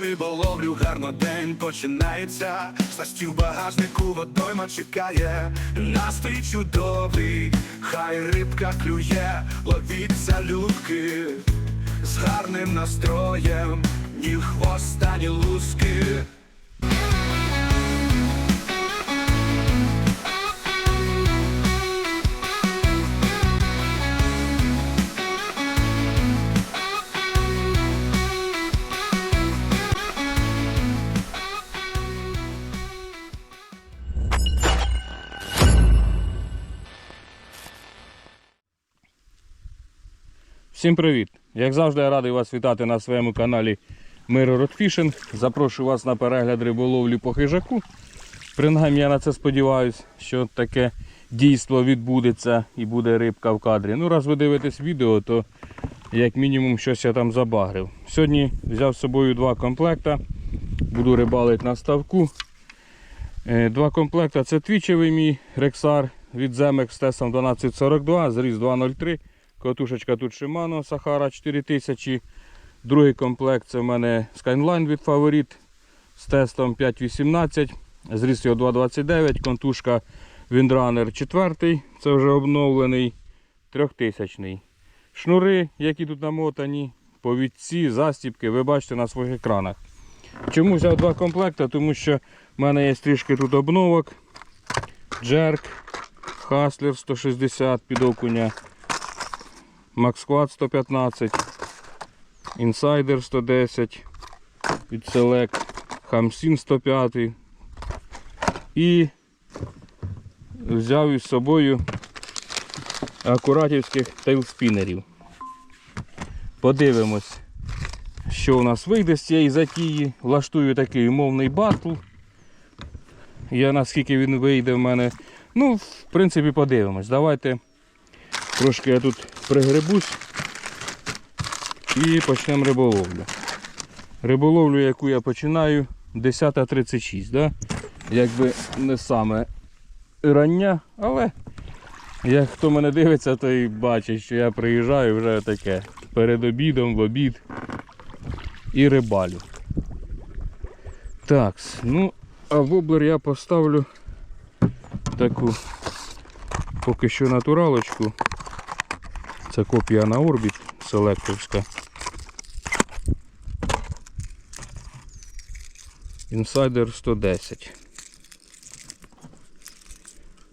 риболовлю, гарно день починається. Стастю в багажнику водойма чекає. Настрій чудовий, хай рибка клює, ловіться людки з гарним настроєм, ні хвоста, ні луски. Всім привіт! Як завжди, я радий вас вітати на своєму каналі Миро Ротфішинг. Запрошую вас на перегляд риболовлі по хижаку. Принаймні я на це сподіваюся, що таке дійство відбудеться і буде рибка в кадрі. Ну, раз ви дивитесь відео, то як мінімум щось я там забагрив. Сьогодні взяв з собою два комплекта. Буду рибалити на ставку. Е, Два комплекта це твічевий мій рексар від Земек з тестом 1242, зріз 203. Катушечка тут Shimano Sahara 4000. Другий комплект це в мене Skyline від Favorit з тестом 5.18. Зріс його 2.29. Контушка Windrunner 4. Це вже обновлений 3000. Шнури, які тут намотані, повідці, застіпки, ви бачите на своїх екранах. Чому взяв два комплекти? Тому що в мене є трішки тут обновок. Джерк, Хаслер 160 під окуня. Максквад 115, Інсайдер 110, від Select, Хамсін 105 і взяв із собою акуратівських тейлспінерів. Подивимось, що у нас вийде з цієї затії. Влаштую такий умовний батл. Я наскільки він вийде в мене. Ну, в принципі, подивимось. Давайте Трошки я тут пригребусь і почнемо риболовлю. Риболовлю, яку я починаю, 10.36, да? якби не саме рання, але як хто мене дивиться, той бачить, що я приїжджаю вже таке перед обідом, в обід і рибалю. Так, ну, а воблер я поставлю таку поки що натуралочку. Це копія на орбіт селектовська. Інсайдер 110.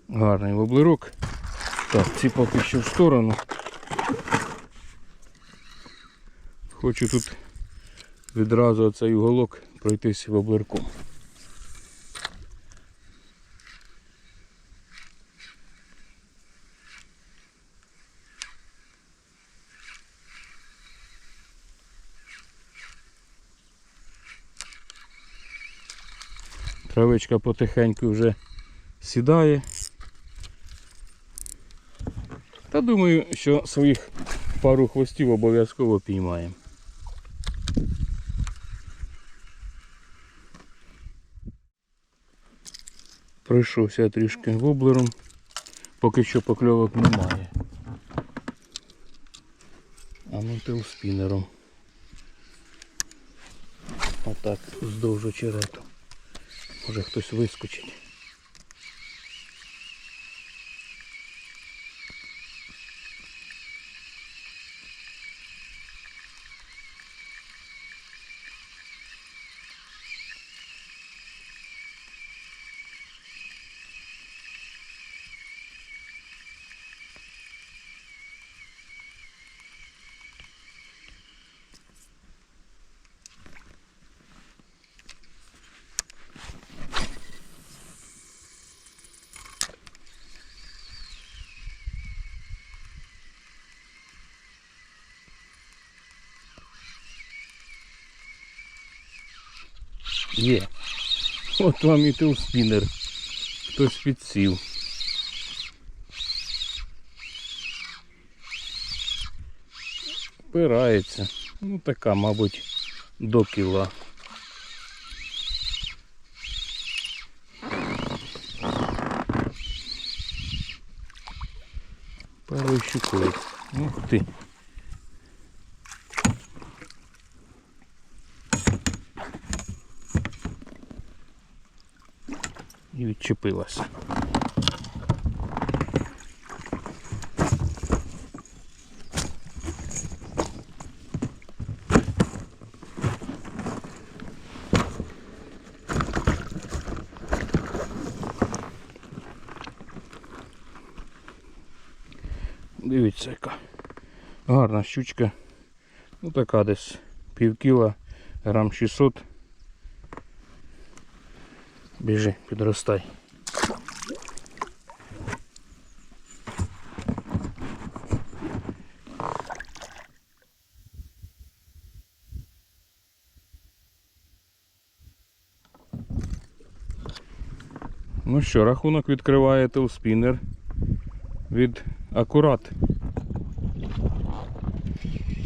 Гарний воблерок. Так, ці поки що в сторону. Хочу тут відразу оцей уголок пройтись воблерком. Травичка потихеньку вже сідає. Та думаю, що своїх пару хвостів обов'язково піймаємо. Пройшовся трішки воблером, поки що покльовок немає. А ну спінером. Отак, вздовж очерету. Може хтось вискочить. Є. От вам і тилспінер. Хтось підсів. Впирається. Ну така, мабуть, до кіла. Щукою. Ух ти. Відчепилася. Дивіться, яка гарна щучка. Ну така десь пів кіла, грам 600. Біжи, підростай. Ну що, рахунок відкриває телспінер від акурат.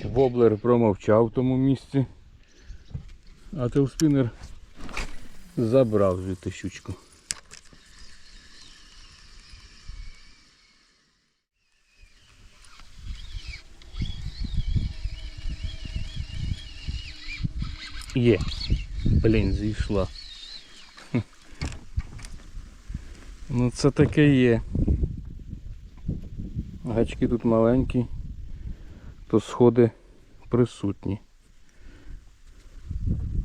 Воблер промовчав в тому місці, а телспінер забрав звідти щучку. Є. Блін, зійшла. Ну це таке є. Гачки тут маленькі, то сходи присутні.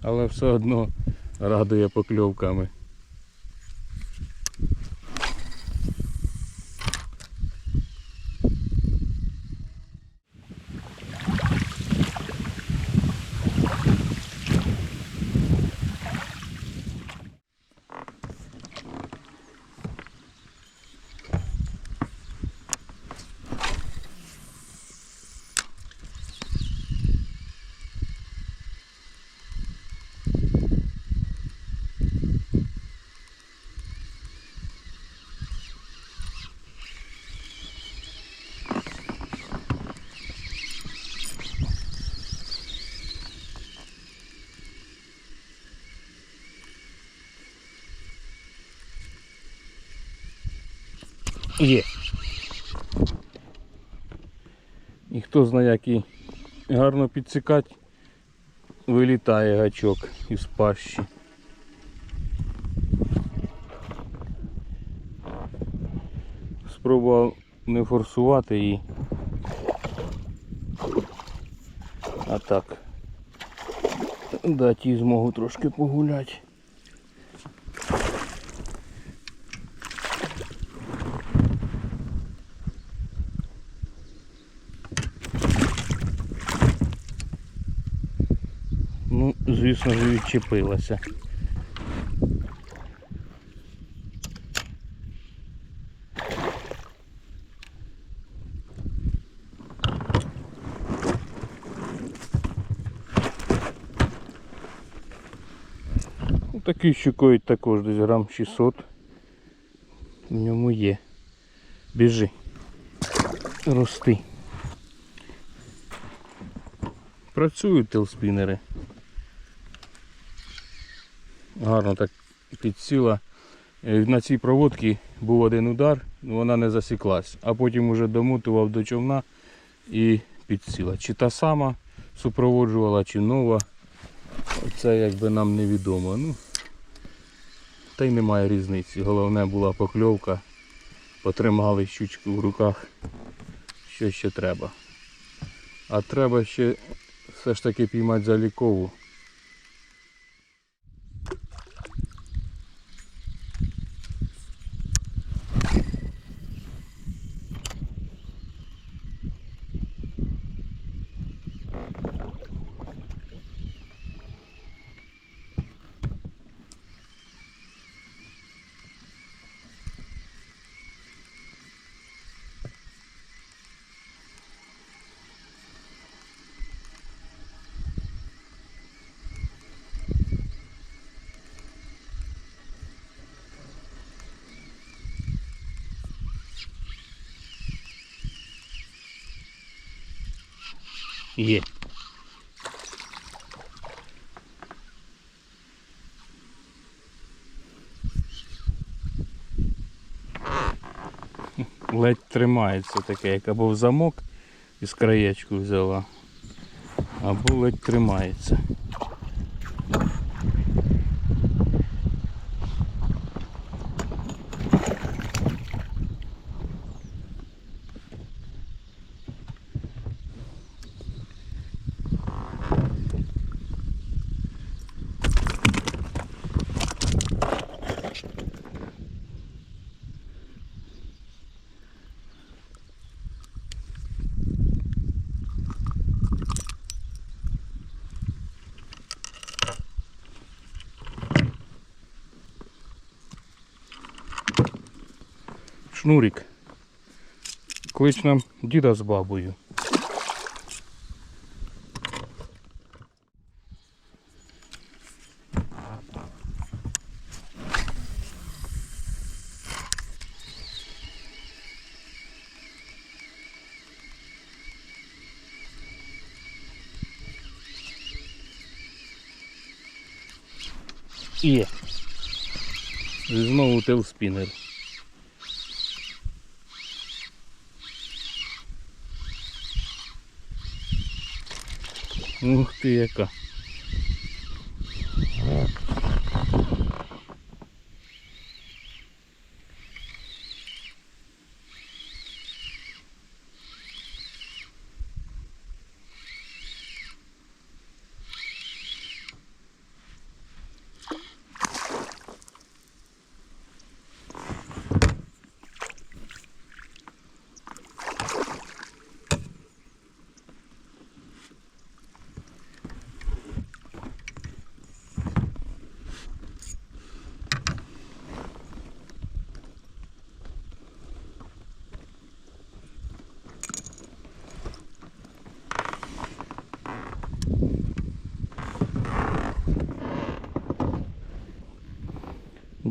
Але все одно радує покльовками. Є. І хто знає, який гарно підсікати, вилітає гачок із пащі. Спробував не форсувати її. А так. Дати їй змогу трошки погуляти. Звісно ж, відчепилася. Ну, такий щукоїть також десь грам 600. В ньому є. Біжи. Рости. Працюють телспінери. Гарно так підсіла. Е, На цій проводці був один удар, вона не засіклась, а потім уже домотував до човна і підсіла. Чи та сама супроводжувала, чи нова. Це якби нам невідомо. Ну, та й немає різниці. Головне була покльовка. Потримали щучку в руках. Що ще треба. А треба ще все ж таки піймати залікову. Є. Ледь тримається таке, як або в замок із краєчку взяла, або ледь тримається. Шнурик. Клич нам діда з бабою. І знову телспінер. Ух ти яка.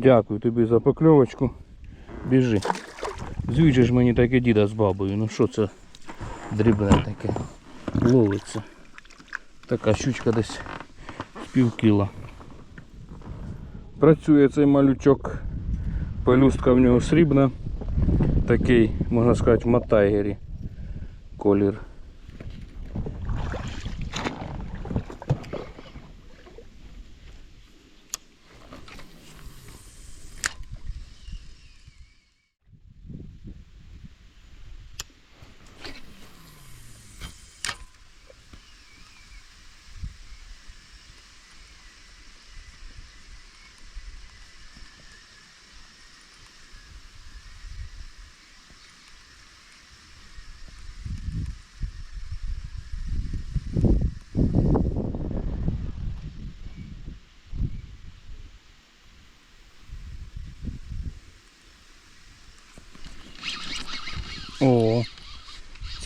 Дякую тобі за покльовочку. Біжи. Звідже мені таке діда з бабою. Ну що це дрібне таке? Ловиться. Така щучка десь з пів кіла. Працює цей малючок. Пелюстка в нього срібна. Такий, можна сказати, в матайгері колір.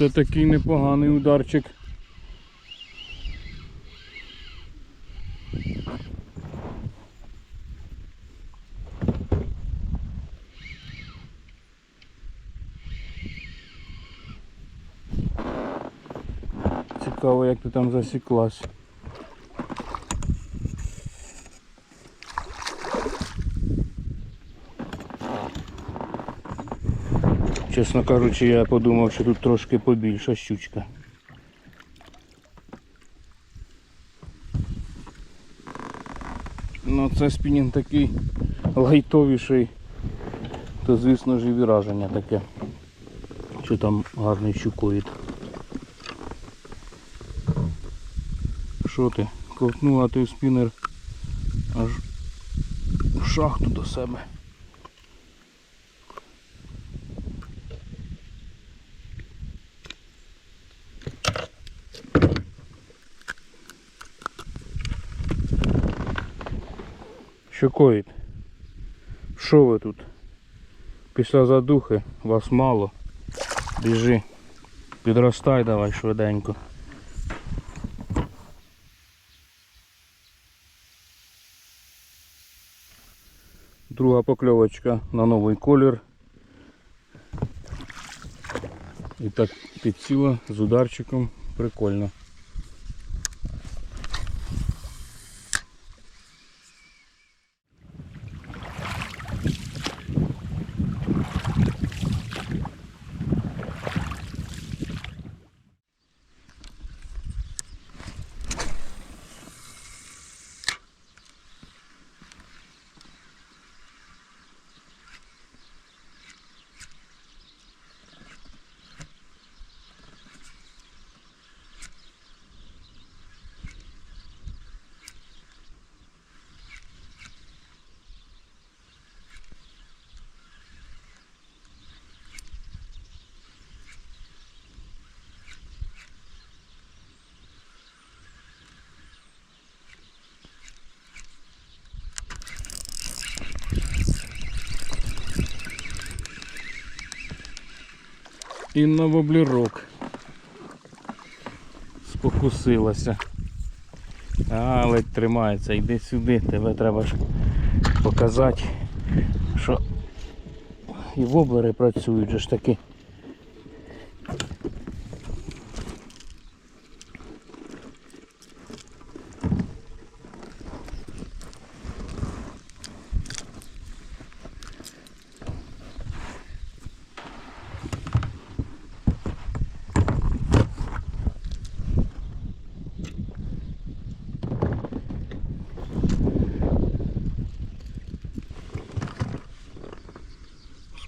Це такий непоганий ударчик. Цікаво, як ти там засіклась. Чесно кажучи, я подумав, що тут трошки побільша щучка. Ну це спінінг такий лайтовіший, то звісно ж і враження таке, що там гарний щуковід. Що ти? Ковтнула той спінер аж в шахту до себе. Що коїть? Що тут? Після задухи вас мало. Біжи. Підростай давай швиденько. Друга покльовочка на новий колір. І так підсіла з ударчиком. Прикольно. І на воблірок. Спокусилася. А, ледь тримається, йди сюди, тебе треба ж показати, що і воблери працюють же ж таки.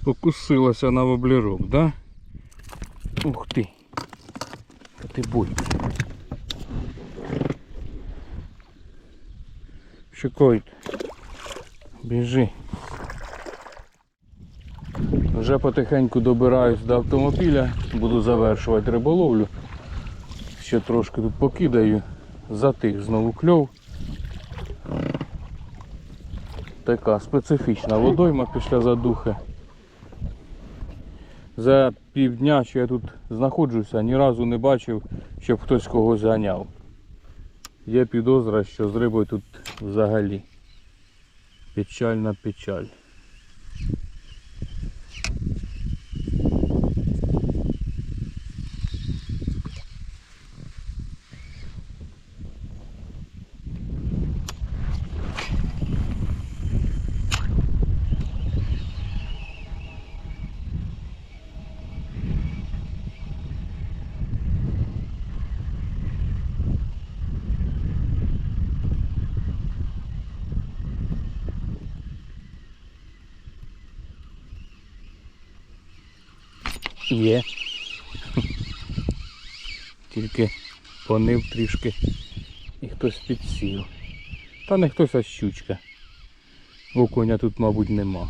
Спокусилася на воблерок, да? Ух ти. Та ти бой. Шикуй. Біжи. Вже потихеньку добираюсь до автомобіля, буду завершувати риболовлю. Ще трошки тут покидаю, затих знову кльов. Така специфічна водойма після задухи. За півдня, що я тут знаходжуся, ні разу не бачив, щоб хтось когось ганяв. Є підозра, що з рибою тут взагалі печальна печаль. Є. Тільки понив трішки і хтось підсів. Та не хтось, а щучка. Окуня тут, мабуть, нема.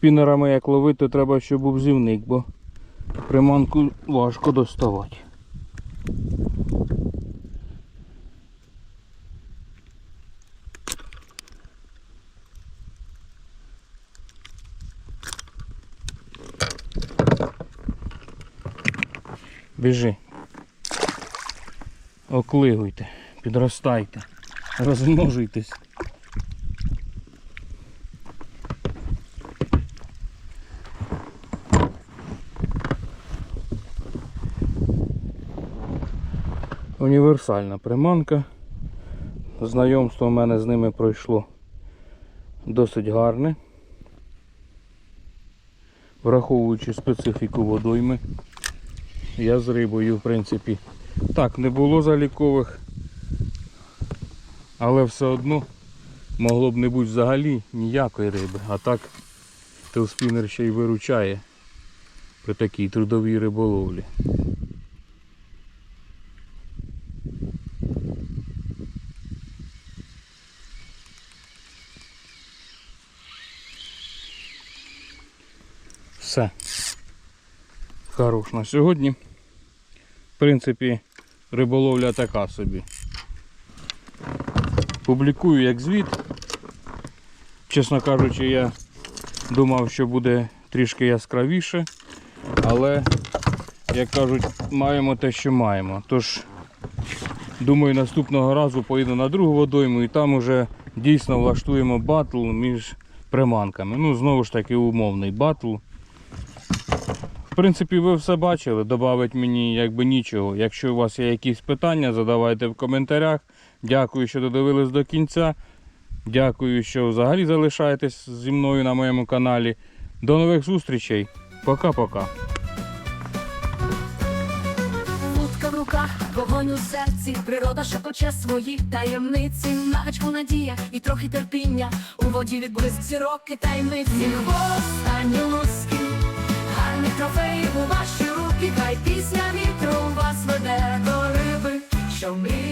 Спінерами як ловити, треба, щоб був зівник, бо приманку важко доставати. Біжи. Оклигуйте, підростайте, розмножуйтесь. Універсальна приманка. Знайомство в мене з ними пройшло досить гарне. Враховуючи специфіку водойми, я з рибою, в принципі, так, не було залікових, але все одно могло б не бути взагалі ніякої риби. А так телспінер ще й виручає при такій трудовій риболовлі. Все. Хорош на сьогодні. В принципі, риболовля така собі. Публікую як звіт. Чесно кажучи, я думав, що буде трішки яскравіше, але, як кажуть, маємо те, що маємо. Тож, думаю, наступного разу поїду на другу водойму і там уже дійсно влаштуємо батл між приманками. Ну, знову ж таки, умовний батл. Принципі, ви все бачили, додавить мені якби нічого. Якщо у вас є якісь питання, задавайте в коментарях. Дякую, що додивились до кінця. Дякую, що взагалі залишаєтесь зі мною на моєму каналі. До нових зустрічей. Пока-пока. Лутка в руках, вогонь у серці, природа шепоче свої таємниці, на надія і трохи терпіння. У воді відблиск зірок і таємниці. Трофей у ваші руки. хай пісня вітру вас веде до риби, що мріє